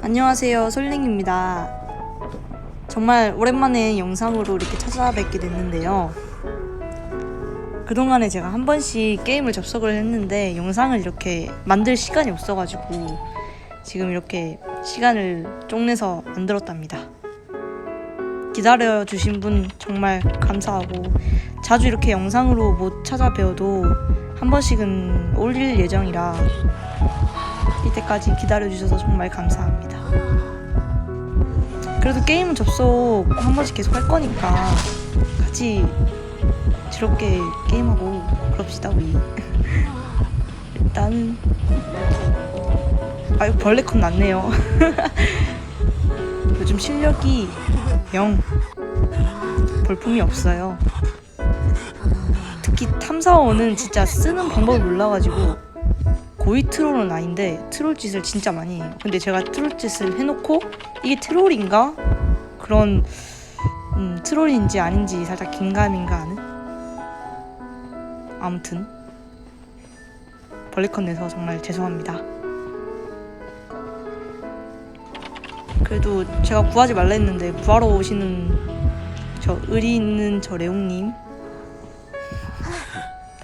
안녕하세요 솔랭입니다. 정말 오랜만에 영상으로 이렇게 찾아뵙게 됐는데요. 그동안에 제가 한 번씩 게임을 접속을 했는데 영상을 이렇게 만들 시간이 없어가지고 지금 이렇게 시간을 쪽내서 만들었답니다. 기다려주신 분 정말 감사하고 자주 이렇게 영상으로 못 찾아뵈어도 한 번씩은 올릴 예정이라 이때까지 기다려주셔서 정말 감사합니다. 그래도 게임 접속 한 번씩 계속 할 거니까 같이 즐겁게 게임하고 그럽시다 우리. 일단 아유 벌레 컷 났네요. 요즘 실력이 영 볼품이 없어요. 특히 탐사원은 진짜 쓰는 방법을 몰라가지고 고이 트롤은 아닌데 트롤 짓을 진짜 많이 해요. 근데 제가 트롤 짓을 해놓고 이게 트롤인가 그런 음, 트롤인지 아닌지 살짝 긴가민가 하는. 아무튼 벌레컨 내서 정말 죄송합니다. 그래도 제가 구하지 말라 했는데 구하러 오시는 저 의리 있는 저 레옹님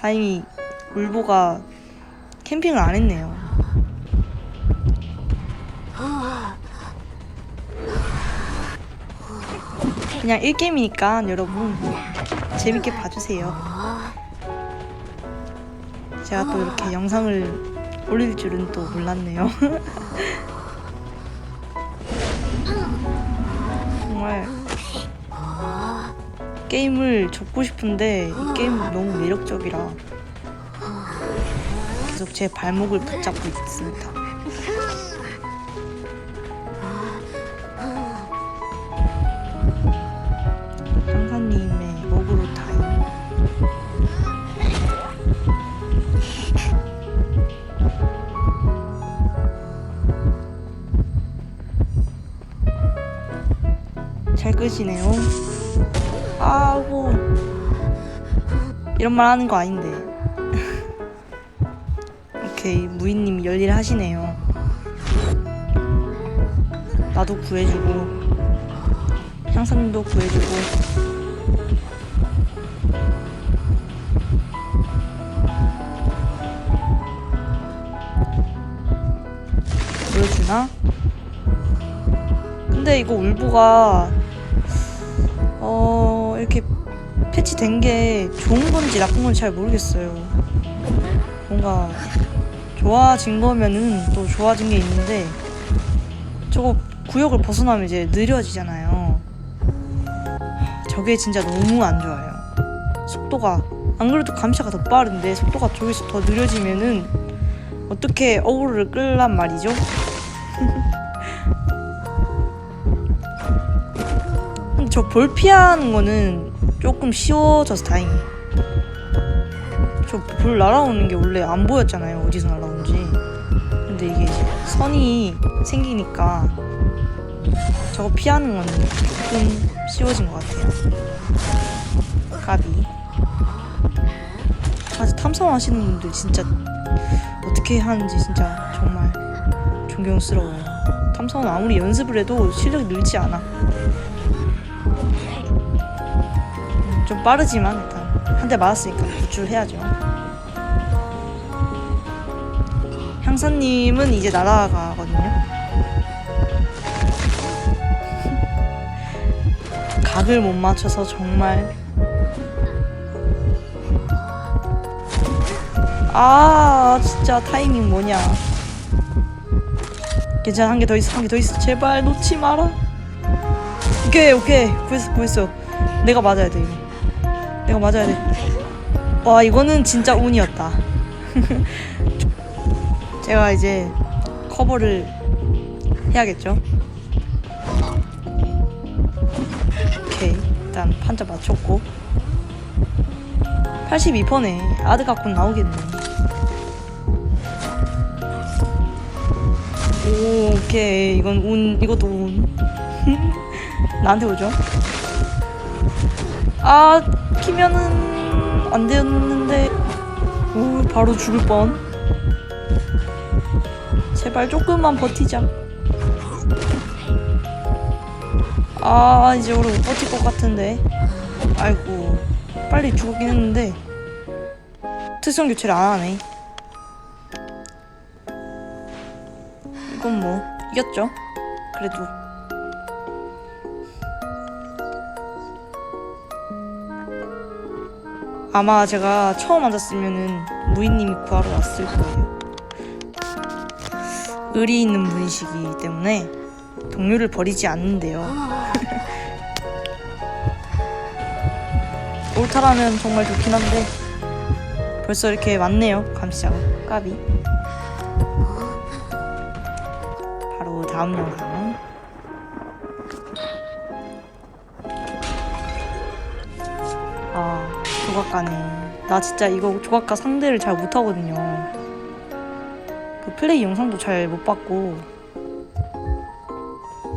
다행히 울보가 캠핑을 안 했네요. 그냥 1게임이니까 여러분 재밌게 봐주세요. 제가 또 이렇게 영상을 올릴 줄은 또 몰랐네요. 정말 게임을 접고 싶은데 이 게임 너무 매력적이라 계속 제 발목을 붙잡고 있습니다. 강사님의 어그로 타임. 잘 끄시네요. 아고 이런 말 하는 거 아닌데. 오케이 무인님 열일 하시네요. 나도 구해주고 향사님도 구해주고 보여주나? 근데 이거 울보가 어 이렇게 패치된 게 좋은 건지 나쁜 건지 잘 모르겠어요. 뭔가 좋아진 거면은 또 좋아진 게 있는데 저거 구역을 벗어나면 이제 느려지잖아요. 저게 진짜 너무 안 좋아요. 속도가 안 그래도 감시가 더 빠른데 속도가 저기서 더 느려지면은 어떻게 어그로를 끌란 말이죠? 저 볼 피하는 거는 조금 쉬워져서 다행이에요. 저볼 날아오는 게 원래 안 보였잖아요. 어디서 날아오는지. 근데 이게 선이 생기니까 저거 피하는 건 조금 쉬워진 것 같아요. 가비. 아직 탐사원 하시는 분들 진짜 어떻게 하는지 진짜 정말 존경스러워요. 탐사원 아무리 연습을 해도 실력이 늘지 않아. 음, 좀 빠르지만 일단 한 대 맞았으니까 구출해야죠. 향사님은 이제 날아가거든요. 각을 못 맞춰서 정말. 아 진짜 타이밍 뭐냐. 괜찮아 한 개 더 있어 한 개 더 있어. 제발 놓지 마라. 오케이 오케이. 구했어 구했어. 내가 맞아야 돼 이거 내가 맞아야 돼와 이거는 진짜 운이었다 제가 이제 커버를 해야겠죠? 오케이 일단 판자 맞췄고. 82%네. 아드 갖고 나오겠네. 오 오케이 이건 운 이것도 운. 나한테 오죠? 아 키면은 안 되었는데. 오 바로 죽을 뻔 제발 조금만 버티자. 아 이제 우리 못 버틸 것 같은데. 아이고 빨리 죽었긴 했는데. 특성 교체를 안 하네. 이건 뭐 이겼죠? 그래도. 아마 제가 처음 앉았으면은 무인님이 구하러 왔을 거예요 의리 있는 분이시기 때문에 동료를 버리지 않는데요. 옳다라면 정말 좋긴 한데 벌써 이렇게 많네요 감시자가 까비. 바로 다음 영상. 아 조각가네. 나 진짜 이거 조각가 상대를 잘 못하거든요. 그 플레이 영상도 잘 못 봤고.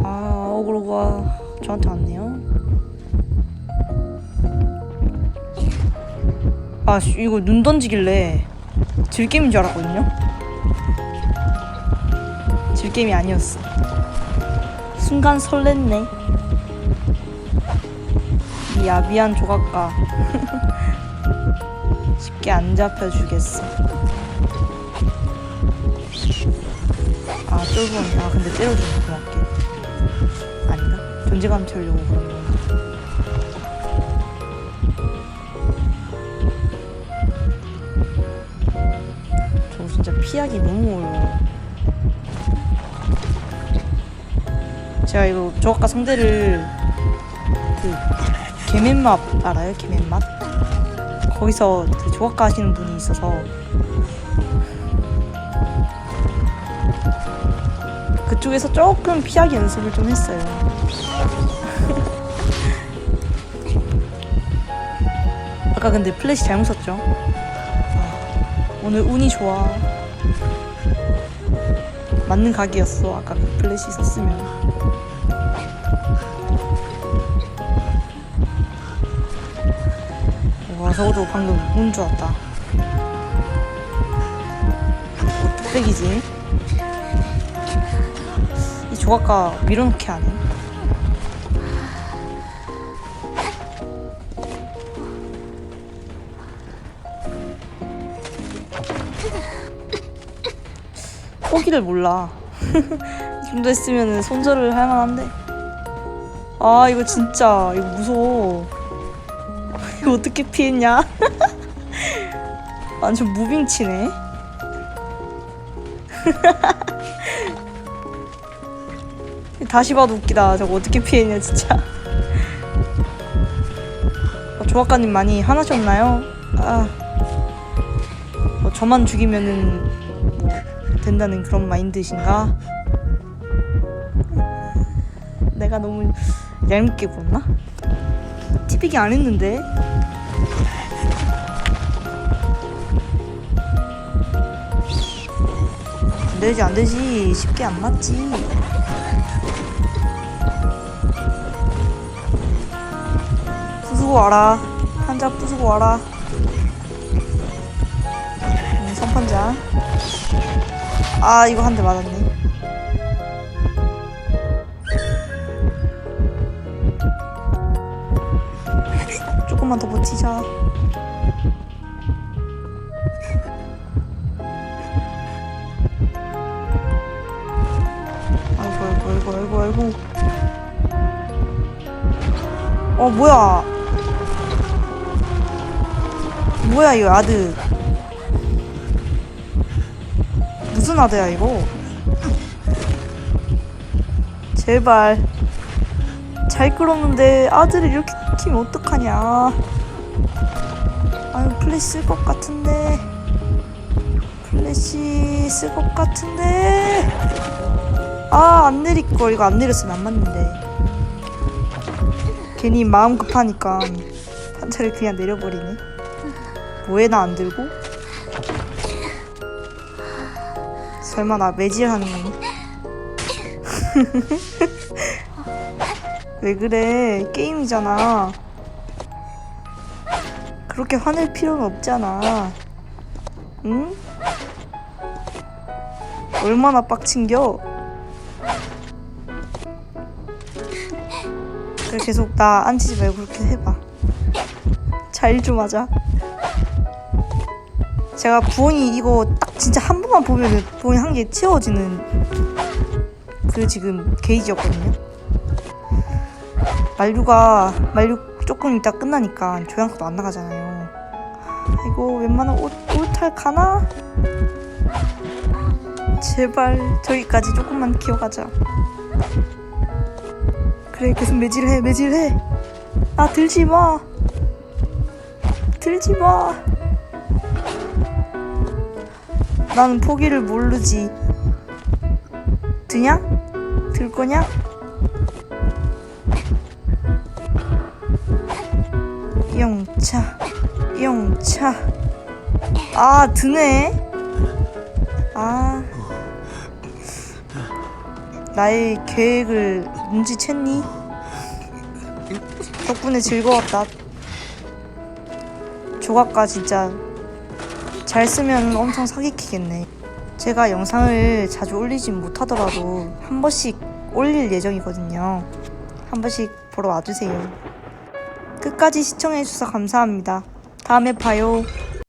아 어그로가 저한테 왔네요. 아 씨, 이거 눈 던지길래 질게임인 줄 알았거든요? 질게임이 아니었어. 순간 설렜네. 이 야비한 조각가. 쉽게 안 잡혀주겠어 아 쫄보네 아 근데 때려주면 고맙게 아닌가? 존재감 채우려고 그런 건가 저거 진짜 피하기 너무 어려워 제가 이거 저 아까 상대를 그 개맨맛 알아요? 개맨맛? 거기서 그 조각가 하시는 분이 있어서 그쪽에서 조금 피하기 연습을 좀 했어요. 아까 근데 플래시 잘못 썼죠? 아, 오늘 운이 좋아. 맞는 각이었어 아까 그 플래시 썼으면. 와 저것도 방금 운 좋았다. 이 조각가 밀어넣기 하네 포기를 몰라. 이 정도 했으면 손절을 할 만한데. 아 이거 진짜 이거 무서워. 이거 어떻게 피했냐? 완전 무빙치네 다시 봐도 웃기다 저거 어떻게 피했냐 진짜 어, 조합가님 많이 화나셨나요? 아뭐 저만 죽이면은 뭐 된다는 그런 마인드신가? 내가 너무 얄밉게 굴었나? 티비기 안 했는데 안 되지 안 되지 쉽게 안 맞지 부수고 와라. 한자 부수고 와라. 음, 선판자. 아 이거 한 대 맞았네. 조금만 더 버티자. 아이고 아이고 아이고 아이고 아이고. 어 뭐야 뭐야 이거 아드. 무슨 아드야 이거? 제발. 잘 끌었는데 아드를 이렇게 키면 어떡하냐. 아유 플래시 쓸 것 같은데. 플래시 쓸 것 같은데. 아 안 내릴걸. 이거 안 내렸으면 안 맞는데. 괜히 마음 급하니까 판자를 그냥 내려버리네 뭐해 나안 들고? 설마 나 매질하는 거니? 왜 그래 게임이잖아 그렇게 화낼 필요는 없잖아 응? 얼마나 빡친겨? 그래 계속 나 앉히지 말고 그렇게 해봐 자일좀 하자 제가 부엉이 이거 딱 진짜 한 번만 보면은 부엉이 한 개 채워지는 그 지금 게이지였거든요. 만류가 만류 조금 이따 끝나니까 조향수도 안 나가잖아요. 이거 웬만한 옷, 옷탈 가나? 제발 저기까지 조금만 기어가자. 그래 계속 매질해 매질해. 아 들지 마. 들지 마 나는 포기를 모르지 드냐? 들 거냐? 영차 영차 아 드네 아 나의 계획을 눈치챘니? 덕분에 즐거웠다 조각가 진짜 잘 쓰면 엄청 사기키겠네. 제가 영상을 자주 올리진 못하더라도 한 번씩 올릴 예정이거든요. 한 번씩 보러 와주세요. 끝까지 시청해주셔서 감사합니다. 다음에 봐요